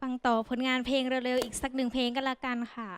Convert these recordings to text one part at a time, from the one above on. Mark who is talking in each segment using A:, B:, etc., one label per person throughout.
A: ฟังต่อผลงานเพลงเร็วๆ อีกสักหนึ่งเพลงก็แล้วกันค่ะ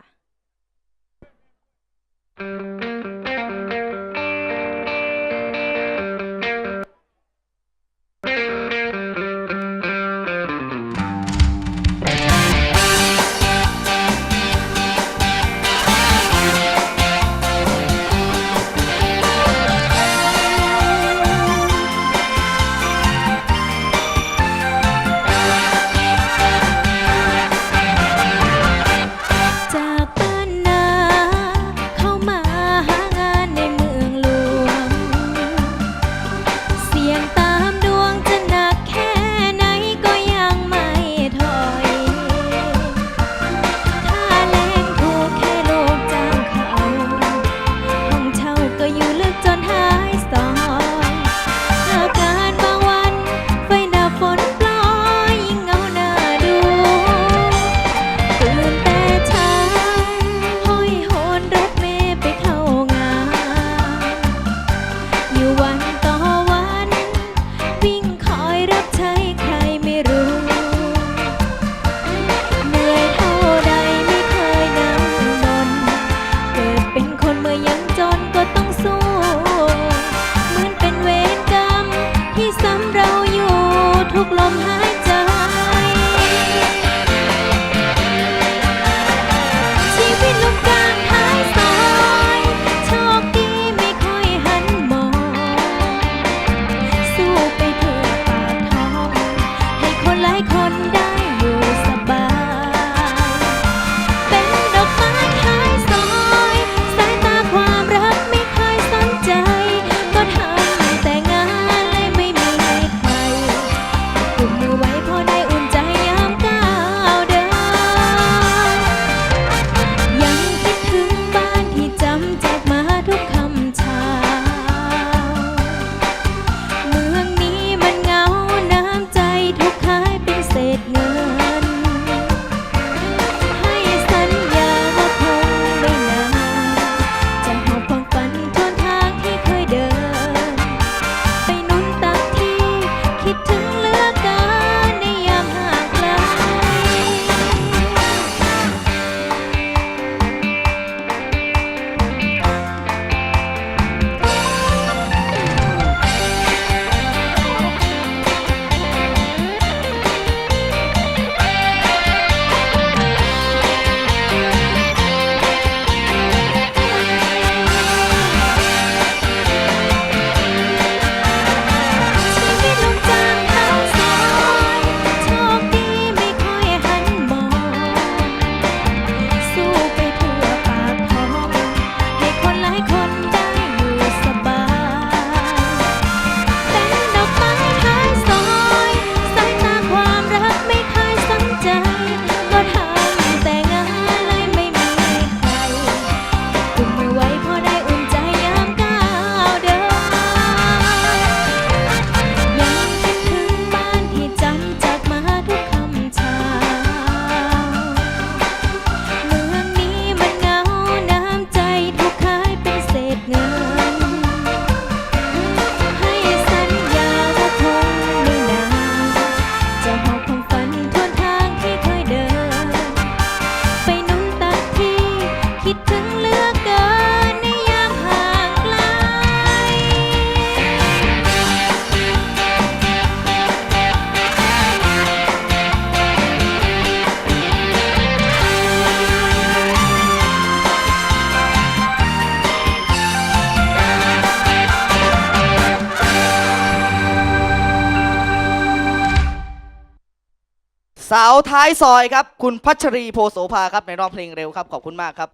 A: สาวท้ายซอยครับ คุ
B: ณพัชรีโพโสภาครับในรอบเพลงเร็วครับ ขอบคุณมากครับ